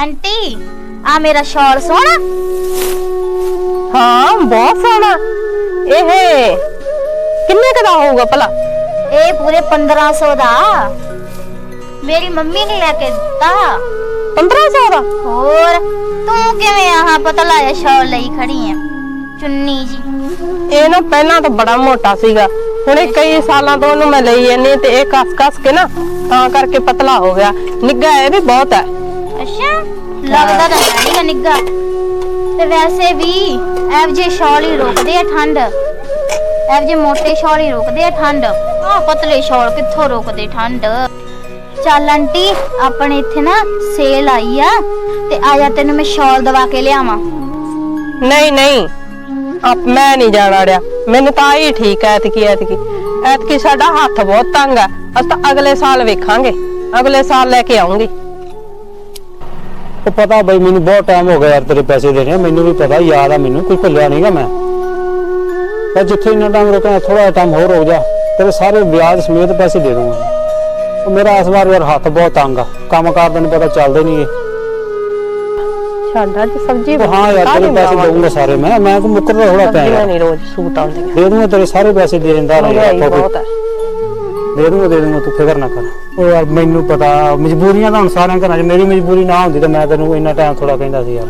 Aunty ਆ ਮੇਰਾ ਸ਼ਾਲ ਸੋਹਣਾ ਹਾਂ ਬਹੁਤ ਸੋਹਣਾ ਇਹ ਕਿੰਨੇ ਕੁ ਦਾ ਹੋਊਗਾ ਭਲਾ ਇਹ ਪੂਰੇ 1500 ਦਾ ਮੇਰੀ ਮੰਮੀ ਨੇ ਲੈ ਕੇ ਦਿੱਤਾ 1500 ਦਾ ਹੋਰ ਤੂੰ ਕਿਵੇਂ ਆਹ ਪਤਲਾ ਜਿਹਾ ਸ਼ਾਲ ਲਈ ਖੜੀ ਆ ਚੁੰਨੀ ਜੀ ਇਹ ਨਾ ਪਹਿਲਾਂ ਤਾਂ ਬੜਾ ਮੋਟਾ ਸੀਗਾ ਹੁਣੇ ਕਈ ਸਾਲਾਂ ਤੋਂ ਉਹਨੂੰ ਮੈਂ ਲਈ ਜਾਂਦੀ ਤੇ ਇਹ ਕਸ ਕਸ ਕੇ ਨਾ ਤਾਂ ਕਰਕੇ ਪਤਲਾ ਹੋ ਗਿਆ ਨਿੱਗਾ ਇਹ ਵੀ ਬਹੁਤ ਹੈ ਅੱਛਾ ਲੱਗਦਾ ਤਾਂ ਹੈ ਨਹੀਂ ਨਿੱਗਾ ਤੇ ਵੈਸੇ ਵੀ ਐਵ ਜੇ ਸ਼ਾਲ ਹੀ ਰੋਕਦੇ ਆ ਠੰਡ। ਐਵ ਜੇ ਮੋਟੇ ਸ਼ਾਲ ਹੀ ਰੋਕਦੇ ਆ ਠੰਡ। ਆ ਪਤਲੇ ਸ਼ਾਲ ਕਿੱਥੋਂ ਰੋਕਦੇ ਠੰਡ? ਚੱਲ ਆਂਟੀ, ਆਪਣੇ ਇੱਥੇ ਨਾ ਸੇਲ ਆਈ ਆ, ਤੇ ਆਇਆ ਤੈਨੂੰ ਮੈਂ ਸ਼ਾਲ ਦਵਾ ਕੇ ਲਿਆਵਾਂ। ਨਹੀਂ ਨਹੀਂ। ਆਪ ਮੈਂ ਨਹੀਂ ਜਾਣਾ ਰਿਆ ਮੈਨੂੰ ਤਾਂ ਹੀ ਠੀਕ ਹੈ ਐਤਕੀ ਐਤਕੀ। ਐਤਕੀ ਸਾਡਾ ਹੱਥ ਬਹੁਤ ਤੰਗ ਹੈ ਅਸੀਂ ਤਾਂ ਅਗਲੇ ਸਾਲ ਵੇਖਾਂਗੇ। ਅਗਲੇ ਸਾਲ ਲੈ ਕੇ ਆਉਂਗੀ। ਉਹ ਪਤਾ ਬਈ ਮੈਨੂੰ ਬਹੁਤ ਟਾਈਮ ਹੋ ਗਿਆ ਯਾਰ ਤੇਰੇ ਪੈਸੇ ਦੇਣੇ ਮੈਨੂੰ ਵੀ ਪਤਾ ਯਾਦ ਆ ਮੈਨੂੰ ਕੋਈ ਭੁੱਲਿਆ ਨਹੀਂਗਾ ਮੈਂ। ਪਰ ਜਿੱਥੇ ਇੰਨਾ ਟਾਈਮ ਰੁਕਿਆ ਥੋੜਾ ਟਾਈਮ ਹੋਰ ਹੋ ਜਾ ਤੇਰੇ ਸਾਰੇ ਵਿਆਜ ਸਮੇਤ ਪੈਸੇ ਦੇ ਦੂੰਗਾ ਉਹ ਮੇਰਾ ਇਸ ਵਾਰ ਯਾਰ ਹੱਥ ਬਹੁਤ ਤੰਗ ਆ ਕੰਮ ਕਾਰ ਤੈਨੂੰ ਪਤਾ ਚੱਲਦੇ ਨਹੀਂ ਛੱਡ ਅੱਜ ਸਬਜ਼ੀ ਹਾਂ ਯਾਰ ਤੇਰੇ ਪੈਸੇ ਦਊਂਗਾ ਸਾਰੇ ਮੈਂ ਮੈਂ ਤਾਂ ਮੁੱਕਰ ਰਿਹਾ ਥੋੜਾ ਟਾਈਮ ਨਹੀਂ ਰੋਜ਼ ਸੂਟ ਆਉਂਦੀਆਂ। ਦੇ ਦੂੰਗਾ ਤੇਰੇ ਸਾਰੇ ਪੈਸੇ ਦੇ ਦਿੰਦਾ ਰਹੇਗਾ ਬਹੁਤ ਹੈ ਦੇ ਦੂੰਗਾ ਦੇ ਦੂੰਗਾ ਤੂੰ ਫਿਕਰ ਨਾ ਕਰ। ਉਹ ਯਾਰ ਮੈਨੂੰ ਪਤਾ ਮਜਬੂਰੀਆਂ ਤਾਂ ਹੁਣ ਸਾਰਿਆਂ ਘਰਾਂ 'ਚ ਮੇਰੀ ਮਜਬੂਰੀ ਨਾ ਹੁੰਦੀ ਤਾਂ ਮੈਂ ਤੈਨੂੰ ਇੰਨਾ ਟਾਈਮ ਥੋੜਾ ਕਹਿੰਦਾ ਸੀ ਯਾਰ।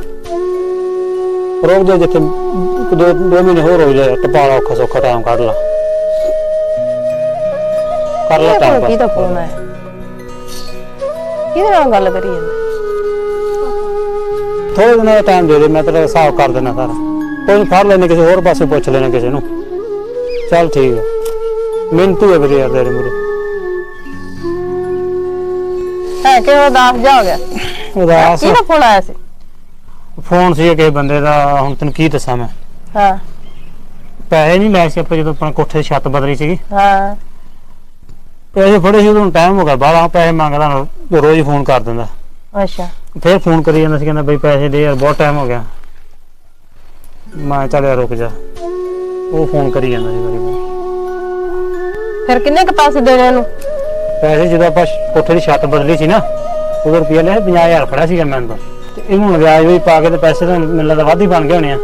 ਰੋਕ ਜਾ ਜਿੱਥੇ ਦੋ ਦੋ ਮਹੀਨੇ ਹੋਰ ਹੋ ਜਾਏ ਟਪਾਲਾ ਔਖਾ ਸੌਖਾ ਟਾਈਮ ਕੱਢ ਲਾ। ਕਰ ਲਾ ਟਾਈਮ ਕੀ ਦਾ ਫੋਨ ਹੈ ਕਿਹਦੇ ਨਾਲ ਗੱਲ ਕਰੀ ਜਾਂਦਾ? ਥੋੜੇ ਦਿਨਾਂ ਦਾ ਟਾਈਮ ਦੇ ਦੇ ਮੈਂ ਤੇਰਾ ਹਿਸਾਬ ਕਰ ਦੇਣਾ ਸਾਰਾ ਕੋਈ ਫੜ ਲੈਣੇ ਕਿਸੇ ਹੋਰ ਪਾਸੇ ਪੁੱਛ ਲੈਣੇ ਕਿਸੇ ਨੂੰ। ਚੱਲ ਠੀਕ ਹੈ ਮਿੰਟੂ ਹੈ ਵੀਰੇ ਯਾਰ ਤੇਰੇ ਮੂਰੇ। ਹੈ ਕਿ ਉਹ ਦਾਸ ਜਾ ਹੋ ਗਿਆ? ਉਦਾਸ। ਕਿਹਦਾ ਫੋਨ ਆਇਆ ਸੀ? ਫੋਨ ਸੀ ਕਿਸੇ ਬੰਦੇ ਦਾ ਹੁਣ ਤੈਨੂੰ ਕੀ ਦੱਸਾਂ ਮੈਂ। ਹਾਂ। ਪੈਸੇ ਨਹੀਂ ਲਏ ਸੀ ਆਪਾਂ ਜਦੋਂ ਆਪਣਾ ਕੋਠੇ ਦੀ ਛੱਤ ਬਦਲੀ ਸੀਗੀ। ਹਾਂ। ਪੈਸੇ ਫੜੇ ਸੀ ਉਦੋਂ ਟਾਈਮ ਹੋ ਗਿਆ ਬਾਹਲਾ ਪੈਸੇ ਮੰਗਦਾ ਉਹ ਰੋਜ਼ ਫੋਨ ਕਰ ਦਿੰਦਾ। ਅੱਛਾ। ਫਿਰ ਫੋਨ ਕਰੀ ਜਾਂਦਾ ਸੀ ਕਹਿੰਦਾ ਬਈ ਪੈਸੇ ਦੇ ਯਾਰ ਬਹੁਤ ਟਾਈਮ ਹੋ ਗਿਆ। ਮੈਂ ਕਿਹਾ ਚੱਲ ਯਾਰ ਰੁਕ ਜਾ। ਉਹ ਫੋਨ ਕਰੀ ਜਾਂਦਾ ਸੀ ਵਾਰੀ ਵਾਰੀ। ਫਿਰ ਕਿੰਨੇ ਕ ਪੈਸੇ ਦੇਣੇ ਉਹਨੂੰ? ਪੈਸੇ ਜਦੋਂ ਆਪਾਂ ਸ਼- ਕੋਠੇ ਦੀ ਛੱਤ ਬਦਲੀ ਸੀ ਨਾ ਉਦੋਂ ਰੁਪਿਆ ਲਿਆ 50000 ਫੜਿਆ ਸੀਗਾ ਮੈਨੂੰ ਤਾਂ ਤੇ ਇਹਨੂੰ ਹੁਣ ਵਿਆਜ ਵੀ ਪਾ ਕੇ ਤੇ ਪੈਸੇ ਤਾਂ ਮੈਨੂੰ ਲੱਗਦਾ ਵੱਧ ਹੀ ਬਣ ਗਏ ਹੋਣੇ ਆ।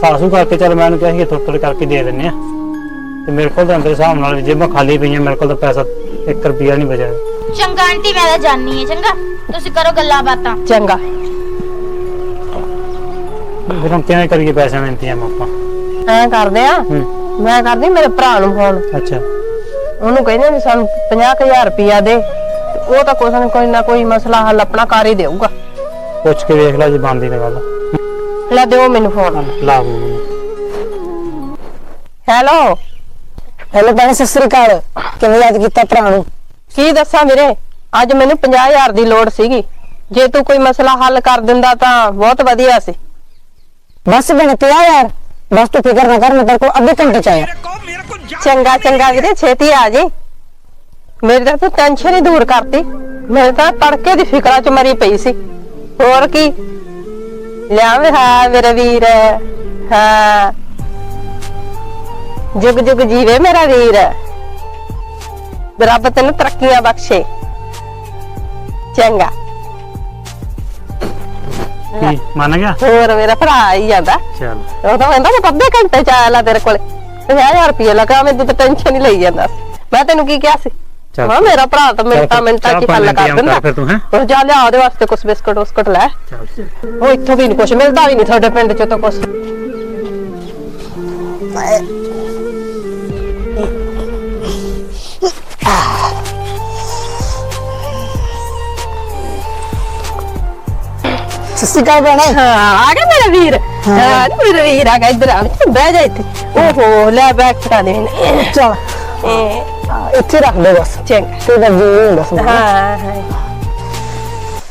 ਸਾਸੂ ਕਰਕੇ ਚੱਲ ਮੈਂ ਉਹਨੂੰ ਕਿਹਾ ਸੀ ਥੋੜ੍ਹੇ ਥੋੜ੍ਹੇ ਕਰਕੇ ਦੇ ਦਿੰਨੇ ਆ। ਤੇ ਮੇਰੇ ਕੋਲ ਤਾਂ ਅੰਦਰ ਹਿਸਾਬ ਨਾਲ ਜੇਬਾਂ ਖਾਲੀ ਪਈਆਂ ਮੇਰੇ ਕੋਲ ਤਾਂ ਪੈਸਾ 1 ਰੁਪਿਆ ਨਹੀਂ ਬਚਿਆ। ਚੰਗਾ ਆਂਟੀ ਮੈਂ ਤਾਂ ਜਾਣੀ ਹੈ ਚੰਗਾ? ਤੁਸੀਂ ਕਰੋ ਗੱਲਾਂ ਬਾਤਾਂ। ਚੰਗਾ। ਫਿਰ ਹੁਣ ਕਿਵੇਂ ਕਰੀਏ ਪੈਸੇ ਮਿੰਤੀਆਂ ਆਪਾਂ? ਐਂ ਕਰਦੇ ਆ ਹੂੰ। ਮੈਂ ਕਰਦੀ ਮੇਰੇ ਭਰਾ ਨੂੰ ਫੋਨ ਅੱਛਾ। ਉਹਨੂੰ ਕਹਿੰਦੇ ਵੀ ਸਾਨੂੰ 50000 ਰੁਪਇਆ ਦੇ। ਤੇ ਉਹ ਤਾਂ ਕੁਛ ਨਾ ਕੋਈ ਨਾ ਕੋਈ ਮਸਲਾ ਹੱਲ ਆਪਣਾ ਕਰ ਹੀ ਦੇਊਗਾ। ਪੁੱਛ ਕੇ ਵੇਖ ਲੈ ਜੇ ਬੰਦੀ ਨਾ ਗੱਲ। ਲੈ ਦਿਓ ਮੈਨੂੰ ਫੋਨ ਲਾ ਮੈਨੂੰ। ਹੈਲੋ ਹੈਲੋ ਭੈਣ ਸਤਿ ਸ੍ਰੀ ਅਕਾਲ। ਕਿਵੇਂ ਯਾਦ ਕੀਤਾ ਭਰਾ ਨੂੰ? ਕੀ ਦੱਸਾਂ ਵੀਰੇ? ਅੱਜ ਮੈਨੂੰ 50000 ਦੀ ਲੋੜ ਸੀਗੀ। ਜੇ ਤੂੰ ਕੋਈ ਮਸਲਾ ਹੱਲ ਕਰ ਦਿੰਦਾ ਤਾਂ ਬਹੁਤ ਵਧੀਆ ਸੀ। ਬਸ ਭੈਣ ਪਿਆ ਯਾਰ ਬਸ ਤੂੰ ਫਿਕਰ ਨਾ ਕਰ ਮੈਂ ਤੇਰੇ ਕੋਲ ਅੱਧੇ ਘੰਟੇ ਚ ਆਇਆ। ਚੰਗਾ ਚੰਗਾ ਵੀਰੇ ਛੇਤੀ ਆ ਜੀ। ਮੇਰੀ ਤਾਂ ਤੂੰ ਟੈਨਸ਼ਨ ਹੀ ਦੂਰ ਕਰਤੀ। ਮੇਰੇ ਤਾਂ ਤੜਕੇ ਦੀ ਫਿਕਰਾਂ ਚ ਮਰੀ ਪਈ ਸੀ। ਹੋਰ ਕੀ? ਲਿਆ ਵੇ ਹਾਂ ਮੇਰੇ ਵੀਰ। ਹਾਂ। ਜੁਗ ਜੁਗ ਜੀਵੇ ਮੇਰਾ ਵੀਰ। ਰੱਬ ਤੈਨੂੰ ਤਰੱਕੀਆਂ ਬਖਸ਼ੇ। ਚੰਗਾ। ਕੀ ਮੰਨ ਗਿਆ? ਹੋਰ ਮੇਰਾ ਭਰਾ ਆਈ ਜਾਂਦਾ। ਚੱਲ ਉਹ ਤਾਂ ਕਹਿੰਦਾ ਮੈਂ ਅੱਧੇ ਘੰਟੇ ਚ ਆਇਆ ਲਾ ਤੇਰੇ ਕੋਲੇ। 50000 ਰੁਪਏ ਲਗਾ ਮੈਂ ਤੂੰ ਤਾਂ ਟੈਨਸ਼ਨ ਹੀ ਲਈ ਜਾਂਦਾ। ਸੀ ਮੈਂ ਤੈਨੂੰ ਕੀ ਕਿਹਾ ਸੀ? ਚੱਲ। ਹਾਂ ਮੇਰਾ ਭਰਾ ਤਾਂ ਮਿੰਟਾਂ ਚੱਲ, ਮਿੰਟਾਂ ਚ ਹੀ ਚਾਹ ਹੱਲ ਪਾਣੀ ਕਰ ਇੰਤਜ਼ਾਮ ਦਿੰਦਾ। ਕਰ ਫਿਰ ਤੂੰ, ਹੈਂ? ਉਹ ਜਾ ਲਿਆ ਉਹਦੇ ਵਾਸਤੇ ਕੁਝ ਬਿਸਕਟ ਉਸਕਟ ਲੈ। ਚੱਲ ਉਹ ਇੱਥੋਂ ਵੀ ਨਹੀਂ ਕੁਝ ਮਿਲਦਾ ਵੀ ਨਹੀਂ ਤੁਹਾਡੇ ਪਿੰਡ ਚ ਤਾਂ ਕੁਝ ਸਤਿ ਸ੍ਰੀ ਅਕਾਲ ਭੈਣੇ। ਹਾਂ ਆ ਗਿਆ ਮੇਰਾ ਵੀਰ। ਹਾਂ ਨੀ ਮੇਰਾ ਵੀਰ ਆ ਗਿਆ ਇੱਧਰ ਆ ਬਹਿ ਜਾ ਇੱਥੇ ਓਹੋ ਲੈ ਬੈਗ ਫੜਾ ਦੇ ਮੈਨੂੰ ਚਲ ਇਹ, ਇੱਥੇ ਰੱਖ ਦੇ ਬਸ ਚੰਗਾ ਤੇ ਦਾ ਜੀ ਨਹੀਂ ਦੱਸ ਹਾਂ ਹਾਂ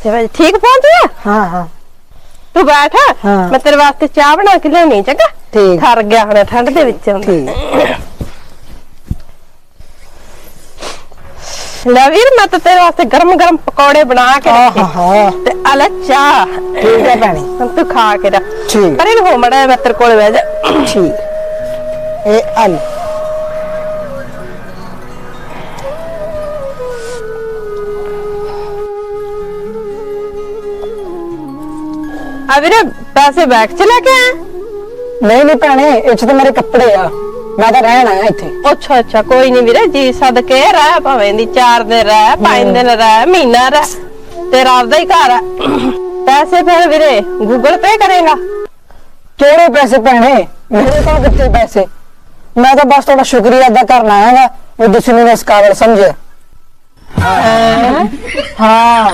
ਤੇ ਬਈ ਠੀਕ ਪਹੁੰਚ ਗਿਆ ਹਾਂ ਹਾਂ ਤੂੰ ਬੈਠ ਹਾਂ। ਮੈਂ ਤੇਰੇ ਵਾਸਤੇ ਚਾਹ ਬਣਾ ਕੇ ਲਿਆਉਣੀ ਚੰਗਾ ਠੀਕ ਥਰ ਗਿਆ ਹੁਣ ਠੰਡ ਦੇ ਵਿੱਚ ਠੀਕ ਲੈ ਵੀਰ ਮੈਂ ਤਾਂ ਤੇਰੇ ਵਾਸਤੇ ਗਰਮ ਗਰਮ ਪਕੌੜੇ ਬਣਾ ਕੇ ਆਹ ਰੱਖੇ ਹਾਂ ਤੇ ਅਲੇ ਚਾਹ। ਠੀਕ ਹੈ ਭੈਣੇ। ਹੁਣ ਤੂੰ ਖਾ ਕੇ ਰੱਖ। ਠੀਕ। ਅਰੇ ਹੋ ਮੜਾ ਮੈਂ ਤੇਰੇ ਕੋਲ ਬਹਿ ਜਾ। ਠੀਕ। ਇਹ ਅਲ। ਆ ਵੀਰੇ ਪੈਸੇ ਬੈਗ 'ਚ ਲੈ ਕੇ ਆਇਆ? ਨਹੀਂ ਨਹੀਂ ਭੈਣੇ ਇਹ 'ਚ ਤਾਂ ਮੇਰੇ ਕੱਪੜੇ ਆ। ਮੈਂ ਤਾਂ ਰਹਿਣ ਆਇਆ ਇੱਥੇ। ਅੱਛਾ ਅੱਛਾ ਕੋਈ ਨਹੀਂ ਵੀਰੇ ਜੀ ਸਦਕੇ ਰਹਿ ਭਾਵੇਂ ਦੀ 4 ਦਿਨ ਰਹਿ 5 ਦਿਨ ਰਹਿ ਮਹੀਨਾ ਰਹਿ ਤੇਰਾ ਆਪਦਾ ਹੀ ਘਰ ਆ। ਪੈਸੇ ਫਿਰ ਵੀਰੇ ਗੂਗਲ ਪੇ ਕਰੇਗਾ। ਕਿਹੜੇ ਪੈਸੇ ਭੈਣੇ? ਮੇਰੇ ਕੋਲ ਕਿੱਥੇ ਪੈਸੇ? ਮੈਂ ਤਾਂ ਬਸ ਤੁਹਾਡਾ ਸ਼ੁਕਰੀਆ ਅਦਾ ਕਰਨ ਉਹ ਤੁਸੀਂ ਮੈਨੂੰ ਇਸ ਕਾਬਲ ਸਮਝਿਆ ਹਾਂ।